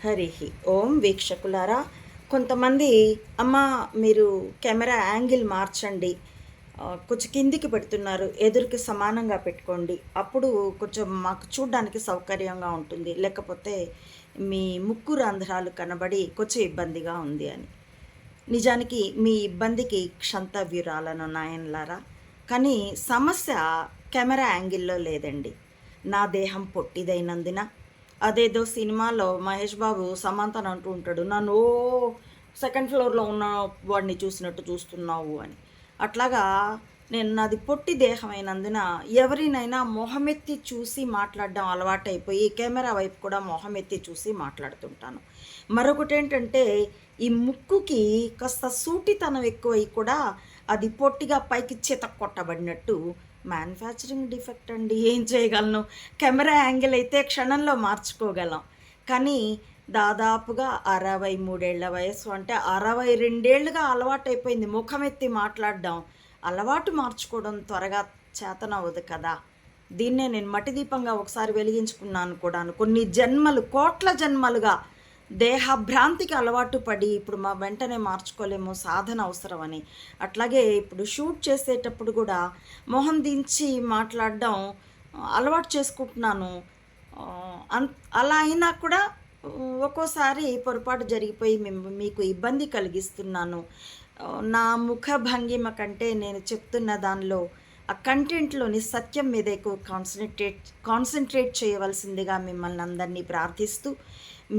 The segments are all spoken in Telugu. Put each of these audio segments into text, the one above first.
హరి ఓం వీక్షకులారా కొంతమంది అమ్మ మీరు కెమెరా యాంగిల్ మార్చండి. కొంచెం కిందికి పెడుతున్నారు ఎదురుకి సమానంగా పెట్టుకోండి. అప్పుడు కొంచెం మాకు చూడడానికి సౌకర్యంగా ఉంటుంది. లేకపోతే మీ ముక్కు రంధ్రాలు కనబడి కొంచెం ఇబ్బందిగా ఉంది అని. నిజానికి మీ ఇబ్బందికి క్షంతవ్యురాలను నాయన్లారా. కానీ సమస్య కెమెరా యాంగిల్లో లేదండి. నా దేహం పొట్టిదైనందున అదేదో సినిమాలో మహేష్ బాబు సమంతను అంటూ ఉంటాడు నన్ను ఓ సెకండ్ ఫ్లోర్లో ఉన్న వాడిని చూసినట్టు చూస్తున్నావు అని. అట్లాగా నేను నాది పొట్టి దేహమైనందున ఎవరినైనా మొహమెత్తి చూసి మాట్లాడడం అలవాటైపోయి కెమెరా వైపు కూడా మొహమెత్తి చూసి మాట్లాడుతుంటాను. మరొకటి ఏంటంటే ఈ ముక్కుకి కాస్త సూటితనం ఎక్కువై కూడా అది పొట్టిగా పైకి చేత కొట్టబడినట్టు మ్యానుఫ్యాక్చరింగ్ డిఫెక్ట్ అండి ఏం చేయగలను? కెమెరా యాంగిల్ అయితే క్షణంలో మార్చుకోగలం. కానీ దాదాపుగా అరవై మూడేళ్ళ వయసు అంటే అరవై రెండేళ్ళుగా అలవాటైపోయింది ఎత్తి మాట్లాడడం. అలవాటు మార్చుకోవడం త్వరగా చేతనవ్వదు కదా. దీన్నే నేను మట్టి దీపంగా ఒకసారి వెలిగించుకున్నాను కూడాను. కొన్ని జన్మలు కోట్ల జన్మలుగా దేహభ్రాంతికి అలవాటు పడి ఇప్పుడు మా వెంటనే మార్చుకోలేము సాధన అవసరమని. అట్లాగే ఇప్పుడు షూట్ చేసేటప్పుడు కూడా మొహం దించి మాట్లాడడం అలవాటు చేసుకుంటున్నాను. అన్ అలా అయినా కూడా ఒక్కోసారి పొరపాటు జరిగిపోయి మేము మీకు ఇబ్బంది కలిగిస్తున్నాను. నా ముఖ భంగిమ కంటే నేను చెప్తున్న దానిలో ఆ కంటెంట్లోని సత్యం మీద ఎక్కువ కాన్సన్ట్రేట్ కాన్సన్ట్రేట్ చేయవలసిందిగా మిమ్మల్ని అందరినీ ప్రార్థిస్తూ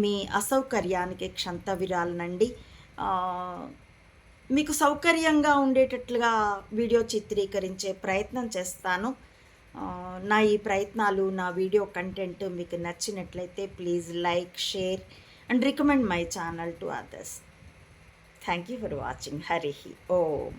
మీ అసౌకర్యానికి క్షంత విరాలనండి మీకు సౌకర్యంగా ఉండేటట్లుగా వీడియో చిత్రీకరించే ప్రయత్నం చేస్తాను. నా ఈ ప్రయత్నాలు నా వీడియో కంటెంట్ మీకు నచ్చినట్లయితే please like share and recommend my channel to others. Thank you for watching Hari Om.